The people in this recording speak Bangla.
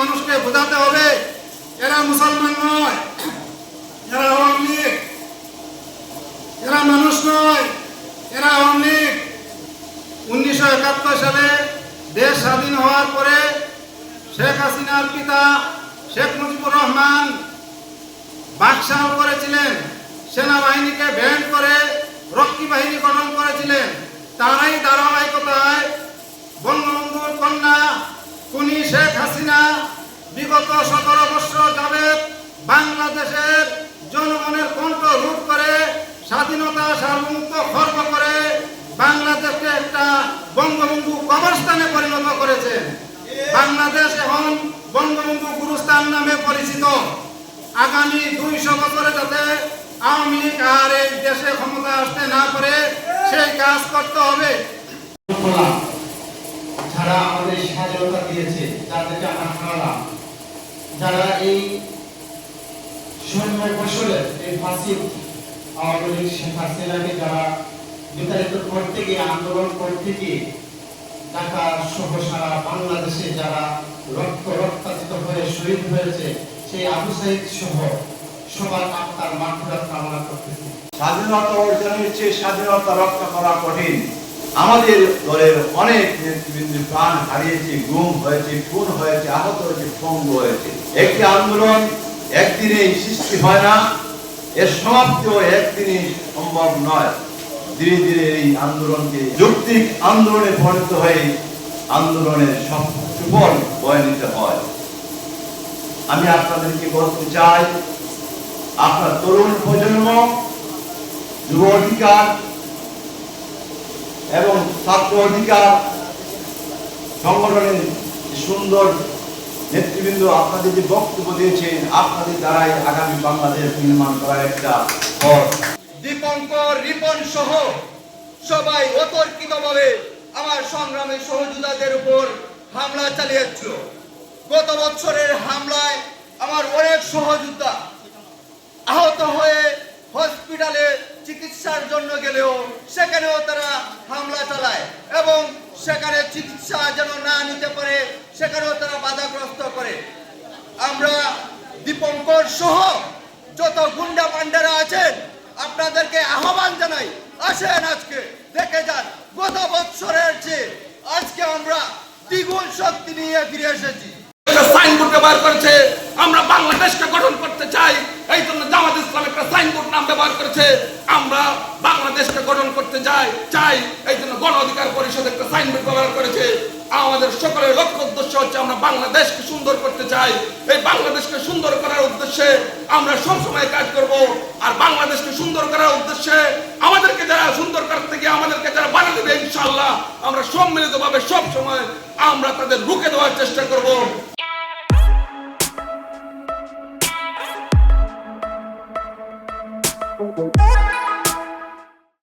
মানুষকে বোঝাতে হবে, এরা মুসলমান নয়, এরা আওয়ামী লীগ। এরা মানুষ নয়, এরা আওয়ামী লীগ। উনিশশো একাত্তর সালে দেশ স্বাধীন হওয়ার পরে শেখ হাসিনার পিতা শেখ মুজিবুর রহমান বাদশাহ করেছিলেন, সেনাবাহিনীকে ব্যান্ড করে, রক্ষী বাহিনী গঠন করেছিলেন। তারাই ধারাবাহিকতায় বঙ্গবন্ধুর বিগত সতেরো বছর যাবেত বাংলাদেশের জনগণের কণ্ঠ রূপ করে, স্বাধীনতা সার্বভৌমত্ব খর্ব করে বাংলাদেশকে একটা বঙ্গবন্ধু কবরস্থানে পরিণত করেছে। বাংলাদেশ এখন বঙ্গবন্ধু গুরুস্থান নামে পরিচিত। আগামী দুইশো বছরে যাতে আওয়ামী লীগ আর এই দেশে ক্ষমতা আসতে না পারে, সেই কাজ করতে হবে। যারা আমাদের স্বাধীনতা দিয়েছে যাদেরকে আমরা হারালাম। যারা এই সৈন্য বছরে এই ফাঁসি আওয়ামী লীগ, শেখ হাসিনাকে যারা বিতাড়িত করতে গিয়ে, আন্দোলন করতে গিয়ে ঢাকা সহ সারা বাংলাদেশে যারা রক্ত রক্তাক্ত হয়ে শহীদ হয়েছে, সেই আবু সাইদ সহ সবার আত্মার মাঠুরাত কামনা করতেছি। স্বাধীনতা অর্জনের চেয়ে স্বাধীনতা রক্ষা করা কঠিন। আমাদের দলের অনেক নেতৃবৃন্দ প্রাণ হারিয়েছে, গুম হয়েছে, খুন হয়েছে, আহত হয়েছে, পঙ্গু হয়েছে। একটি আন্দোলন একদিনেই সৃষ্টি হয় না, এর সমাপ্তিও একদিনে সম্ভব নয়। ধীরে ধীরে এই আন্দোলনকে যৌক্তিক আন্দোলনে পরিণত হয়ে আন্দোলনের সব সুফল বয়ে নিতে হয়। আমি আপনাদেরকে বলতে চাই, আপনার তরুণ প্রজন্ম, যুব অধিকার এবং ছাত্র অধিকার সংগঠনের সুন্দর নেতৃবৃন্দ আপনাদের যে বক্তব্য দিয়েছেন, আপনাদের দ্বারাই আগামী বাংলাদেশ নির্মাণ করার একটা পথ। দীপঙ্কর, রিপন সহ সবাই আমার সংগ্রামী সহযোদ্ধাদের উপর হামলা চালিয়েছিল। গত বছরের হামলায় আমার অনেক সহযোদ্ধা আহত হয়ে হসপিটালে চিকিৎসার জন্য গেলেও সেখানেও তারা হামলা চালায় এবং সেখানে চিকিৎসা যেন না নিতে পারে, সেখানেও তারা বাধাগ্রস্ত করে। আমরা দীপঙ্কর সহ যত গুন্ডা পান্ডারা আছেন, আপনাদেরকে আহ্বান জানাই, আসেন আজকে, দেখে যান, গত বছরের চেয়ে আজকে আমরা দ্বিগুণ শক্তি নিয়ে ফিরে এসেছি। সাইনবোর্ড ব্যবহার করেছে, আমরা বাংলাদেশকে গঠন করতে চাই। ব্যবহার করেছে, আমরা বাংলাদেশকে গঠন করতে চাই চাই, এই জন্য গণ অধিকার পরিষদ একটা সাইনবোর্ড ব্যবহার করেছে। আমাদের সকলের লক্ষ্য উদ্দেশ্য হচ্ছে আমরা বাংলাদেশকে সুন্দর করতে চাই। এই বাংলাদেশকে সুন্দর করার উদ্দেশ্যে আমরা সবসময় কাজ করব। আর বাংলাদেশকে সুন্দর করার উদ্দেশ্যে আমাদেরকে যারা সুন্দর করতে গিয়ে আমাদেরকে যারা বাধা দেবে ইনশাল্লাহ আমরা সম্মিলিতভাবে সব সময় আমরা তাদের রুখে দেওয়ার চেষ্টা করব। Oh.